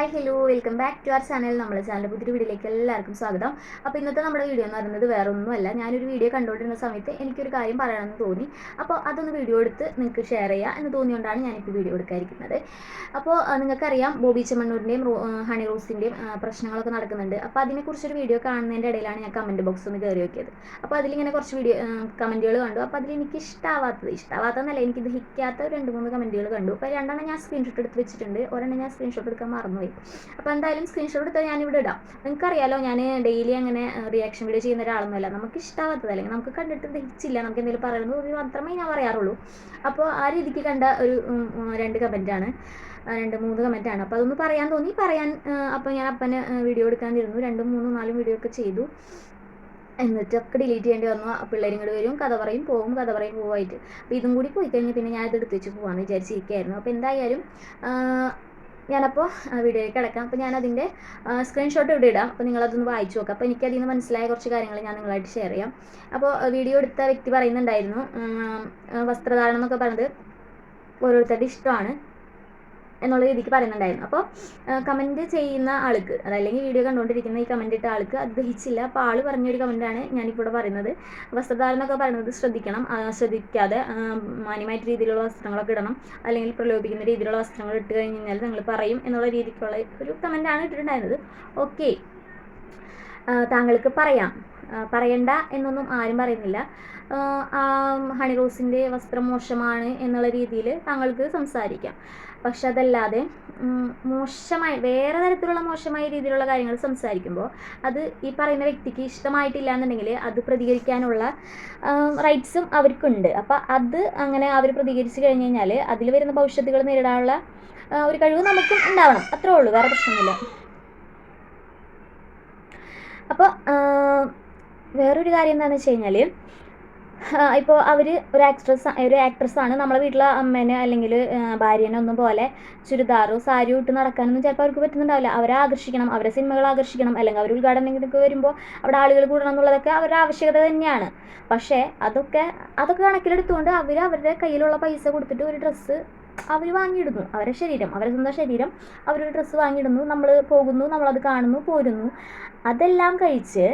Hi hello welcome back to our channel നമ്മുടെ channel പുതിയ വീഡിയോയിലേക്ക് എല്ലാവർക്കും സ്വാഗതം. അപ്പോൾ ഇന്നത്തെ നമ്മുടെ വീഡിയോ എന്ന് പറയുന്നത് വേറെ ഒന്നുമല്ല. ഞാനൊരു വീഡിയോ കണ്ടുകൊണ്ടിരുന്ന സമയത്ത് എനിക്കൊരു കാര്യം പറയണമെന്ന് തോന്നി. അപ്പോൾ അതൊന്ന് വീഡിയോ എടുത്ത് നിങ്ങൾക്ക് ഷെയർ ചെയ്യുക എന്ന് തോന്നിയുകൊണ്ടാണ് ഞാനിപ്പോൾ വീഡിയോ എടുക്കാതിരിക്കുന്നത് അപ്പോൾ നിങ്ങൾക്കറിയാം ബോബി ചെമ്മണ്ണൂരിന്റെയും ഹണി റോസിന്റെയും പ്രശ്നങ്ങളൊക്കെ നടക്കുന്നുണ്ട്. അപ്പോൾ അതിനെക്കുറിച്ചൊരു വീഡിയോ കാണുന്നതിന്റെ ഇടയിലാണ് ഞാൻ കമന്റ് ബോക്സ് ഒന്ന് കയറി നോക്കിയത്. അപ്പോൾ അതിലിങ്ങനെ കുറച്ച് വീഡിയോ കമന്റുകൾ കണ്ടു. അപ്പോൾ അതിൽ എനിക്ക് ഇഷ്ടമാവാത്തത് ഇഷ്ടമാവാത്തതെന്നല്ല എനിക്ക് ദഹിക്കാത്ത രണ്ട് മൂന്ന് കമന്റുകൾ കണ്ടു. അപ്പോൾ രണ്ടെണ്ണം ഞാൻ സ്ക്രീൻഷോട്ട് എടുത്ത് വെച്ചിട്ടുണ്ട്. ഒരെണ്ണം ഞാൻ സ്ക്രീൻഷോട്ട് എടുക്കാൻ മറന്നുപോയി. അപ്പോൾ എന്തായാലും സ്ക്രീൻഷോട്ട് എടുത്താൽ ഞാനിവിടെ ഇടാം. നിങ്ങൾക്കറിയാലോ ഞാൻ ഡെയിലി അങ്ങനെ റിയാക്ഷൻ വീഡിയോ ചെയ്യുന്ന ഒരാളൊന്നുമല്ല. നമുക്ക് ഇഷ്ടമാകാത്തത് അല്ലെങ്കിൽ നമുക്ക് കണ്ടിട്ട് ദഹിച്ചില്ല നമുക്ക് എന്തെങ്കിലും പറയണമെന്ന് തോന്നി മാത്രമേ ഞാൻ പറയാറുള്ളൂ. അപ്പോൾ ആ രീതിക്ക് കണ്ട ഒരു രണ്ട് കമന്റാണ് രണ്ട് മൂന്ന് കമന്റാണ് അപ്പോൾ അതൊന്ന് പറയാൻ തോന്നി. പറയാൻ അപ്പോൾ ഞാൻ അപ്പനെ വീഡിയോ എടുക്കാനിരുന്നു. രണ്ടും മൂന്നും നാലും വീഡിയോ ഒക്കെ ചെയ്തു. എന്നിട്ടൊക്കെ ഡിലീറ്റ് ചെയ്യേണ്ടി വന്നു. പിള്ളേരും കൂടി വരും കഥ പറയും പോകും കഥ പറയും പോവായിട്ട്. അപ്പോൾ ഇതും കൂടി പോയി കഴിഞ്ഞാൽ പിന്നെ ഞാൻ ഇത് എടുത്ത് വെച്ച് പോകാമെന്ന് വിചാരിച്ചിരിക്കുകയായിരുന്നു അപ്പോൾ എന്തായാലും ഞാനപ്പോൾ വീഡിയോയിൽ കിടക്കാം. അപ്പോൾ ഞാനതിന്റെ സ്ക്രീൻഷോട്ട് ഇവിടെ ഇടാം. അപ്പോൾ നിങ്ങളതൊന്ന് വായിച്ചു നോക്കാം. അപ്പോൾ എനിക്കതിൽ നിന്ന് മനസ്സിലായ കുറച്ച് കാര്യങ്ങൾ ഞാൻ നിങ്ങളായിട്ട് ഷെയർ ചെയ്യാം. അപ്പോൾ വീഡിയോ എടുത്ത വ്യക്തി പറയുന്നുണ്ടായിരുന്നു വസ്ത്രധാരണം എന്നൊക്കെ പറഞ്ഞത് ഓരോരുത്തരുടെ ഇഷ്ടമാണ്. എന്നുള്ള രീതിക്ക് പറയുന്നുണ്ടായിരുന്നു. അപ്പോൾ കമന്റ് ചെയ്യുന്ന ആൾക്ക് അതല്ലെങ്കിൽ വീഡിയോ കണ്ടുകൊണ്ടിരിക്കുന്ന ഈ കമന്റ് ഇട്ട ആൾക്ക് അത് ദഹിച്ചില്ല. അപ്പോൾ ആൾ പറഞ്ഞൊരു കമന്റാണ് ഞാനിപ്പോൾ ഇവിടെ പറയുന്നത്. വസ്ത്രധാരണം എന്നൊക്കെ പറയുന്നത് ശ്രദ്ധിക്കണം. ശ്രദ്ധിക്കാതെ മാന്യമായിട്ട് രീതിയിലുള്ള വസ്ത്രങ്ങളൊക്കെ ഇടണം. അല്ലെങ്കിൽ പ്രലോഭിക്കുന്ന രീതിയിലുള്ള വസ്ത്രങ്ങൾ ഇട്ട് കഴിഞ്ഞ് കഴിഞ്ഞാൽ നിങ്ങൾ പറയും എന്നുള്ള രീതിക്കുള്ള ഒരു കമന്റാണ് ഇട്ടിട്ടുണ്ടായിരുന്നത്. ഓക്കെ താങ്കൾക്ക് പറയാം. പറയണ്ട എന്നൊന്നും ആരും പറയുന്നില്ല. ഹണി റോസിന്റെ വസ്ത്രം മോശമാണ് എന്നുള്ള രീതിയിൽ താങ്കൾക്ക് സംസാരിക്കാം. പക്ഷെ അതല്ലാതെ മോശമായി വേറെ തരത്തിലുള്ള മോശമായ രീതിയിലുള്ള കാര്യങ്ങൾ സംസാരിക്കുമ്പോൾ അത് ഈ പറയുന്ന വ്യക്തിക്ക് ഇഷ്ടമായിട്ടില്ല എന്നുണ്ടെങ്കിൽ അത് പ്രതികരിക്കാനുള്ള റൈറ്റ്സും അവർക്കുണ്ട്. അപ്പോൾ അത് അങ്ങനെ അവർ പ്രതികരിച്ച് കഴിഞ്ഞ് കഴിഞ്ഞാൽ അതിൽ വരുന്ന ഭവിഷ്യത്തുകൾ നേരിടാനുള്ള ഒരു കഴിവ് നമുക്കും ഉണ്ടാവണം. അത്രേ ഉള്ളൂ. വേറെ പ്രശ്നമൊന്നുമില്ല. അപ്പോൾ വേറൊരു കാര്യം എന്താണെന്ന് വെച്ച് കഴിഞ്ഞാൽ ഇപ്പോൾ അവർ ഒരു ആക്ട്രസ് ഒരു ആക്ട്രസ്സാണ് നമ്മളെ വീട്ടിലെ അമ്മേനെ അല്ലെങ്കിൽ ഭാര്യനെ ഒന്നും പോലെ ചുരിദാറോ സാരിയോ ഇട്ട് നടക്കാനൊന്നും ചിലപ്പോൾ അവർക്ക് പറ്റുന്നുണ്ടാവില്ല. അവരെ ആകർഷിക്കണം അവരെ സിനിമകൾ ആകർഷിക്കണം അല്ലെങ്കിൽ അവർ ഉദ്ഘാടനത്തിനൊക്കെ വരുമ്പോൾ അവിടെ ആളുകൾ കൂടണം എന്നുള്ളതൊക്കെ അവരുടെ ആവശ്യകത തന്നെയാണ്. പക്ഷേ അതൊക്കെ അതൊക്കെ കണക്കിലെടുത്തുകൊണ്ട് അവർ അവരുടെ കയ്യിലുള്ള പൈസ കൊടുത്തിട്ട് ഒരു ഡ്രസ്സ് അവർ വാങ്ങിയിടുന്നു. അവരുടെ ശരീരം അവരുടെ സ്വന്തം ശരീരം അവരൊരു ഡ്രസ്സ് വാങ്ങിയിടുന്നു. നമ്മൾ പോകുന്നു നമ്മളത് കാണുന്നു പോരുന്നു. അതെല്ലാം കഴിച്ച്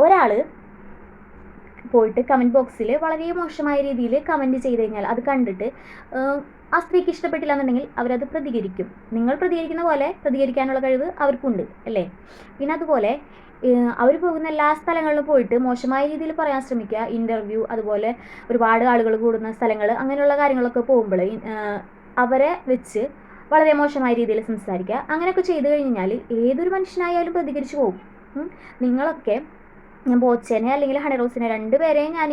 ഒരാൾ പോയിട്ട് കമന്റ് ബോക്സിൽ വളരെ മോശമായ രീതിയിൽ കമന്റ് ചെയ്ത് കഴിഞ്ഞാൽ അത് കണ്ടിട്ട് ആ സ്ത്രീക്ക് ഇഷ്ടപ്പെട്ടില്ല എന്നുണ്ടെങ്കിൽ അവരത് പ്രതികരിക്കും. നിങ്ങൾ പ്രതികരിക്കുന്ന പോലെ പ്രതികരിക്കാനുള്ള കഴിവ് അവർക്കുണ്ട് അല്ലേ? പിന്നെ അതുപോലെ അവർ പോകുന്ന എല്ലാ സ്ഥലങ്ങളിലും പോയിട്ട് മോശമായ രീതിയിൽ പറയാൻ ശ്രമിക്കുക. ഇന്റർവ്യൂ അതുപോലെ ഒരുപാട് ആളുകൾ കൂടുന്ന സ്ഥലങ്ങൾ അങ്ങനെയുള്ള കാര്യങ്ങളൊക്കെ പോകുമ്പോൾ അവരെ വെച്ച് വളരെ മോശമായ രീതിയിൽ സംസാരിക്കുക. അങ്ങനെയൊക്കെ ചെയ്തു കഴിഞ്ഞാൽ ഏതൊരു മനുഷ്യനായാലും പ്രതികരിച്ചു പോകും. നിങ്ങളൊക്കെ ഞാൻ ബോച്ചേനെ അല്ലെങ്കിൽ ഹണി റോസിനെ രണ്ടുപേരെയും ഞാൻ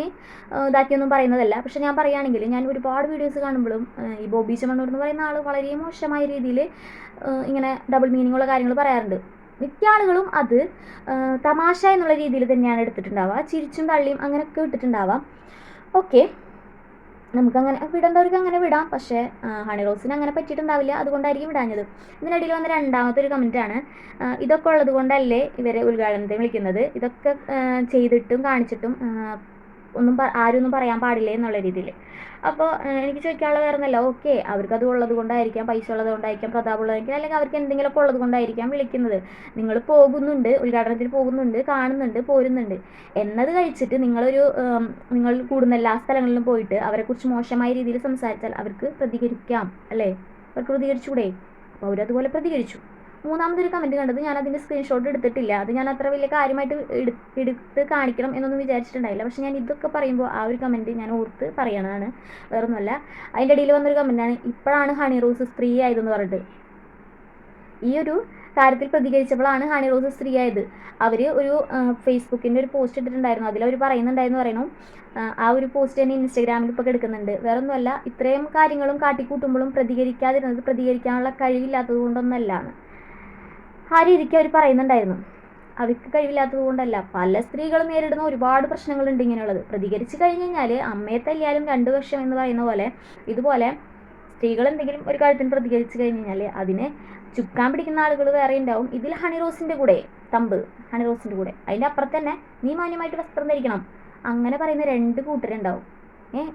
ഇതാക്കിയൊന്നും പറയുന്നതല്ല. പക്ഷെ ഞാൻ പറയുകയാണെങ്കിൽ ഞാൻ ഒരുപാട് വീഡിയോസ് കാണുമ്പോഴും ഈ ബോബി ചമണ്ണൂർ എന്ന് പറയുന്ന ആൾ വളരെ മോശമായ രീതിയിൽ ഇങ്ങനെ ഡബിൾ മീനിങ്ങുള്ള കാര്യങ്ങൾ പറയാറുണ്ട്. മിക്ക ആളുകളും അത് തമാശ എന്നുള്ള രീതിയിൽ തന്നെയാണ് എടുത്തിട്ടുണ്ടാവുക. ചിരിച്ചും തള്ളിയും അങ്ങനെയൊക്കെ ഇട്ടിട്ടുണ്ടാവാം. ഓക്കെ നമുക്കങ്ങനെ വിടേണ്ടവർക്ക് അങ്ങനെ വിടാം. പക്ഷേ ഹണി റോസിന് അങ്ങനെ പറ്റിയിട്ടുണ്ടാവില്ല. അതുകൊണ്ടായിരിക്കും വിടാഞ്ഞത്. ഇതിനിടയിൽ വന്ന രണ്ടാമത്തെ ഒരു കമന്റാണ് ഇതൊക്കെ ഉള്ളത് കൊണ്ടല്ലേ ഇവരെ ഉദ്ഘാടനത്തിന് വിളിക്കുന്നത്? ഇതൊക്കെ ചെയ്തിട്ടും കാണിച്ചിട്ടും ഒന്നും ആരും ഒന്നും പറയാൻ പാടില്ല എന്നുള്ള രീതിയിൽ അപ്പോൾ എനിക്ക് ചോദിക്കാനുള്ള വേറെ ഒന്നല്ല ഓക്കെ അത് ഉള്ളത് കൊണ്ടായിരിക്കാം പൈസ ഉള്ളത് കൊണ്ടായിരിക്കാം പ്രതാപമുള്ളതായിരിക്കും അല്ലെങ്കിൽ അവർക്ക് എന്തെങ്കിലുമൊക്കെ ഉള്ളത് കൊണ്ടായിരിക്കാം വിളിക്കുന്നത്. നിങ്ങൾ പോകുന്നുണ്ട് ഉദ്ഘാടനത്തിന് പോകുന്നുണ്ട് കാണുന്നുണ്ട് പോരുന്നുണ്ട്. എന്നത് കഴിച്ചിട്ട് നിങ്ങളൊരു നിങ്ങൾ കൂടുന്ന എല്ലാ സ്ഥലങ്ങളിലും പോയിട്ട് അവരെക്കുറിച്ച് മോശമായ രീതിയിൽ സംസാരിച്ചാൽ അവർക്ക് പ്രതികരിക്കാം അല്ലേ? അവർക്ക് പ്രതികരിച്ചുകൂടെ അപ്പോൾ അവരതുപോലെ പ്രതികരിച്ചു. മൂന്നാമതൊരു കമന്റ് കണ്ടത് ഞാൻ അതിന്റെ സ്ക്രീൻഷോട്ട് എടുത്തിട്ടില്ല. അത് ഞാൻ അത്ര വലിയ കാര്യമായിട്ട് എടുത്ത് കാണിക്കണം എന്നൊന്നും വിചാരിച്ചിട്ടുണ്ടായില്ല. പക്ഷെ ഞാൻ ഇതൊക്കെ പറയുമ്പോൾ ആ ഒരു കമന്റ് ഞാൻ ഓർത്ത് പറയണതാണ്. വേറൊന്നുമല്ല. അതിന്റെ ഇടയിൽ വന്നൊരു കമന്റാണ് ഇപ്പോഴാണ് ഹണി റോസ് സ്ത്രീ ആയതെന്ന് പറഞ്ഞിട്ട്. ഈ ഒരു കാര്യത്തിൽ പ്രതികരിച്ചപ്പോഴാണ് ഹണി റോസ് സ്ത്രീ ആയത്. അവർ ഒരു ഫേസ്ബുക്കിന്റെ ഒരു പോസ്റ്റ് ഇട്ടിട്ടുണ്ടായിരുന്നു. അതിൽ അവർ പറയുന്നുണ്ടായിരുന്നു പറയണു. ആ, ഒരു പോസ്റ്റ് തന്നെ ഇൻസ്റ്റാഗ്രാമിൽ ഇപ്പോൾ കിടക്കുന്നുണ്ട് വേറൊന്നുമല്ല ഇത്രയും കാര്യങ്ങളും കാട്ടിക്കൂട്ടുമ്പോഴും പ്രതികരിക്കാതിരുന്നത് പ്രതികരിക്കാനുള്ള കഴിവില്ലാത്തത് കൊണ്ടൊന്നല്ലാണ് ആ രീതിക്ക് അവർ പറയുന്നുണ്ടായിരുന്നു. അവർക്ക് കഴിവില്ലാത്തത് കൊണ്ടല്ല. പല സ്ത്രീകളും നേരിടുന്ന ഒരുപാട് പ്രശ്നങ്ങളുണ്ട് ഇങ്ങനെയുള്ളത്. പ്രതികരിച്ച് കഴിഞ്ഞ് കഴിഞ്ഞാൽ അമ്മയെ തല്ലിയാലും രണ്ടു വർഷം എന്ന് പറയുന്ന പോലെ ഇതുപോലെ സ്ത്രീകൾ എന്തെങ്കിലും ഒരു കാര്യത്തിന് പ്രതികരിച്ച് കഴിഞ്ഞ് കഴിഞ്ഞാൽ അതിനെ ചുക്കാൻ പിടിക്കുന്ന ആളുകൾ വേറെ ഉണ്ടാവും. ഇതിൽ ഹണി റോസിന്റെ കൂടെ തമ്പ് ഹണി റോസിന്റെ കൂടെ. അതിന്റെ അപ്പുറത്ത് തന്നെ നീ മാന്യമായിട്ട് വസ്ത്രം ധരിക്കണം. അങ്ങനെ പറയുന്ന രണ്ട് കൂട്ടരുണ്ടാവും.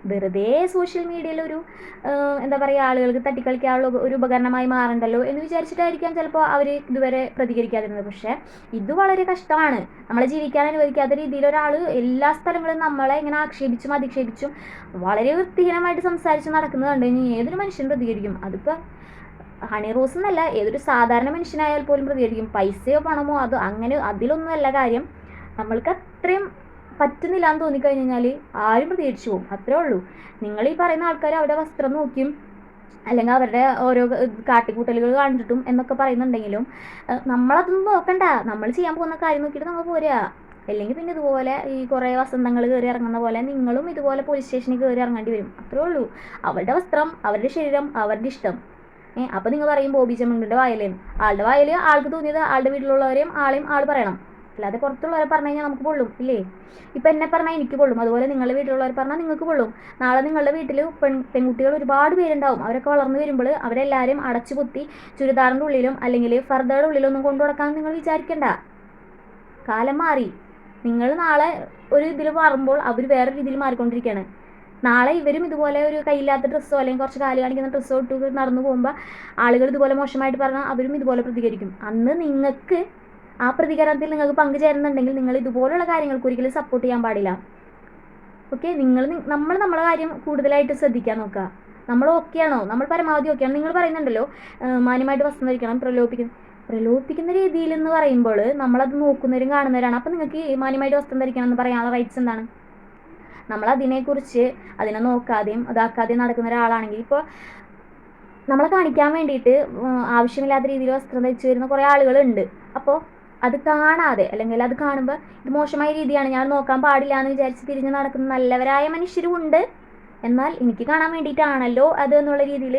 വെറുതെ സോഷ്യൽ മീഡിയയിൽ ഒരു എന്താ പറയുക ആളുകൾക്ക് തട്ടിക്കളിക്കാനുള്ള ഒരു ഉപകരണമായി മാറണ്ടല്ലോ എന്ന് വിചാരിച്ചിട്ടായിരിക്കാം ചിലപ്പോൾ അവർ ഇതുവരെ പ്രതികരിക്കാതിരുന്നത്. പക്ഷേ ഇത് വളരെ കഷ്ടമാണ്. നമ്മളെ ജീവിക്കാൻ അനുവദിക്കാത്ത രീതിയിൽ ഒരാൾ എല്ലാ സ്ഥലങ്ങളും നമ്മളെ ഇങ്ങനെ ആക്ഷേപിച്ചും അധിക്ഷേപിച്ചും വളരെ വൃത്തിഹീനമായിട്ട് സംസാരിച്ച് നടക്കുന്നത് കഴിഞ്ഞാൽ ഏതൊരു മനുഷ്യൻ പ്രതികരിക്കും. അതിപ്പോൾ ഹണി റോസ് എന്നല്ല ഏതൊരു സാധാരണ മനുഷ്യനായാൽ പോലും പ്രതികരിക്കും. പൈസയോ പണമോ അത് അങ്ങനെ അതിലൊന്നുമല്ല കാര്യം. നമ്മൾക്ക് അത്രയും പറ്റുന്നില്ല എന്ന് തോന്നിക്കഴിഞ്ഞ് കഴിഞ്ഞാൽ ആരും പ്രതികരിച്ചു പോകും. അത്രേ ഉള്ളൂ. നിങ്ങൾ ഈ പറയുന്ന ആൾക്കാർ അവരുടെ വസ്ത്രം നോക്കിയും അല്ലെങ്കിൽ അവരുടെ ഓരോ കാട്ടിക്കൂട്ടലുകൾ കണ്ടിട്ടും എന്നൊക്കെ പറയുന്നുണ്ടെങ്കിലും നമ്മളതൊന്നും നോക്കണ്ട. നമ്മൾ ചെയ്യാൻ പോകുന്ന കാര്യം നോക്കിയിട്ട് നമ്മൾ പോരുക അല്ലെങ്കിൽ പിന്നെ ഇതുപോലെ ഈ കുറേ വസന്തങ്ങൾ കയറി ഇറങ്ങുന്ന പോലെ നിങ്ങളും ഇതുപോലെ പോലീസ് സ്റ്റേഷനിൽ കയറി ഇറങ്ങേണ്ടി വരും. അത്രേ ഉള്ളൂ. അവരുടെ വസ്ത്രം അവരുടെ ശരീരം അവരുടെ ഇഷ്ടം. ഏഹ് അപ്പം നിങ്ങൾ പറയും ബോബി ചെമ്മണ്ണിന്റെ വായലേന്ന് ആളുടെ വായൽ ആൾക്ക് തോന്നിയത് ആളുടെ വീട്ടിലുള്ളവരെയും ആളെയും ആൾ പറയണം. അല്ലാതെ പുറത്തുള്ളവരെ പറഞ്ഞു കഴിഞ്ഞാൽ നമുക്ക് പൊള്ളും ഇല്ലേ? ഇപ്പം എന്നെ പറഞ്ഞാൽ എനിക്ക് പൊള്ളും. അതുപോലെ നിങ്ങളുടെ വീട്ടിലുള്ളവർ പറഞ്ഞാൽ നിങ്ങൾക്ക് പൊള്ളും. നാളെ നിങ്ങളുടെ വീട്ടിൽ പെൺ പെൺകുട്ടികൾ ഒരുപാട് പേരുണ്ടാവും. അവരൊക്കെ വളർന്നു വരുമ്പോൾ അവരെല്ലാവരും അടച്ചു കുത്തി ചുരിദാറിന്റെ ഉള്ളിലും അല്ലെങ്കിൽ ഫർദയുടെ ഉള്ളിലൊന്നും കൊണ്ടു നടക്കാൻ നിങ്ങൾ വിചാരിക്കണ്ട. കാലം മാറി. നിങ്ങൾ നാളെ ഒരു ഇതിൽ മാറുമ്പോൾ അവർ വേറെ രീതിയിൽ മാറിക്കൊണ്ടിരിക്കുകയാണ് നാളെ ഇവരും ഇതുപോലെ ഒരു കയ്യില്ലാത്ത ഡ്രസ്സോ അല്ലെങ്കിൽ കുറച്ച് കാൽ കാണിക്കുന്ന ഡ്രസ്സോ ഇട്ട് നടന്നു പോകുമ്പോൾ ആളുകൾ ഇതുപോലെ മോശമായിട്ട് പറഞ്ഞാൽ അവരും ഇതുപോലെ പ്രതികരിക്കും. അന്ന് നിങ്ങൾക്ക് ആ പ്രതികരണത്തിൽ നിങ്ങൾക്ക് പങ്കുചേരുന്നുണ്ടെങ്കിൽ നിങ്ങൾ ഇതുപോലുള്ള കാര്യങ്ങൾക്ക് ഒരിക്കലും സപ്പോർട്ട് ചെയ്യാൻ പാടില്ല. ഓക്കെ നിങ്ങൾ നമ്മൾ നമ്മളെ കാര്യം കൂടുതലായിട്ട് ശ്രദ്ധിക്കാൻ നോക്കുക. നമ്മൾ ഓക്കെയാണോ നമ്മൾ പരമാവധി ഓക്കെയാണ് നിങ്ങൾ പറയുന്നുണ്ടല്ലോ മാന്യമായിട്ട് വസ്ത്രം ധരിക്കണം പ്രലോഭിക്കുന്ന പ്രലോഭിപ്പിക്കുന്ന രീതിയിൽ എന്ന് പറയുമ്പോൾ നമ്മളത് നോക്കുന്നവരും കാണുന്നവരാണ്. അപ്പം നിങ്ങൾക്ക് മാന്യമായിട്ട് വസ്ത്രം ധരിക്കണം എന്ന് പറയാനുള്ള റൈറ്റ്സ് എന്താണ്? നമ്മൾ അതിനെക്കുറിച്ച് അതിനെ നോക്കാതെയും ഇതാക്കാതെയും നടക്കുന്ന ഒരാളാണെങ്കിൽ ഇപ്പോൾ നമ്മളെ കാണിക്കാൻ വേണ്ടിയിട്ട് ആവശ്യമില്ലാത്ത രീതിയിൽ വസ്ത്രം ധരിച്ചു വരുന്ന കുറേ ആളുകളുണ്ട്. അപ്പോൾ അത് കാണാതെ അല്ലെങ്കിൽ അത് കാണുമ്പോൾ ഇത് മോശമായ രീതിയാണ് ഞാൻ നോക്കാൻ പാടില്ല എന്ന് വിചാരിച്ച് തിരിഞ്ഞ് നടക്കുന്ന നല്ലവരായ മനുഷ്യരും ഉണ്ട്. എന്നാൽ എനിക്ക് കാണാൻ വേണ്ടിയിട്ടാണല്ലോ അത് എന്നുള്ള രീതിയിൽ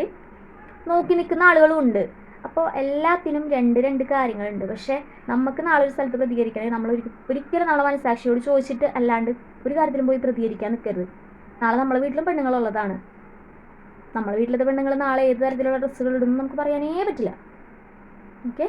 നോക്കി നിൽക്കുന്ന ആളുകളും ഉണ്ട്. അപ്പോൾ എല്ലാത്തിനും രണ്ട് രണ്ട് കാര്യങ്ങളുണ്ട്. പക്ഷേ നമുക്ക് നാളെ ഒരു സ്ഥലത്ത് പ്രതികരിക്കണമെങ്കിൽ നമ്മൾ ഒരിക്കലും നമ്മളെ മനസ്സാക്ഷിയോട് ചോദിച്ചിട്ട് അല്ലാണ്ട് ഒരു കാര്യത്തിലും പോയി പ്രതികരിക്കാൻ നിൽക്കരുത്. നാളെ നമ്മളെ വീട്ടിലും പെണ്ണുങ്ങളുള്ളതാണ് നമ്മളെ വീട്ടിലത്തെ പെണ്ണുങ്ങൾ നാളെ ഏത് തരത്തിലുള്ള ഡ്രസ്സുകൾ ഇടുന്നു നമുക്ക് പറയാനേ പറ്റില്ല. ഓക്കെ?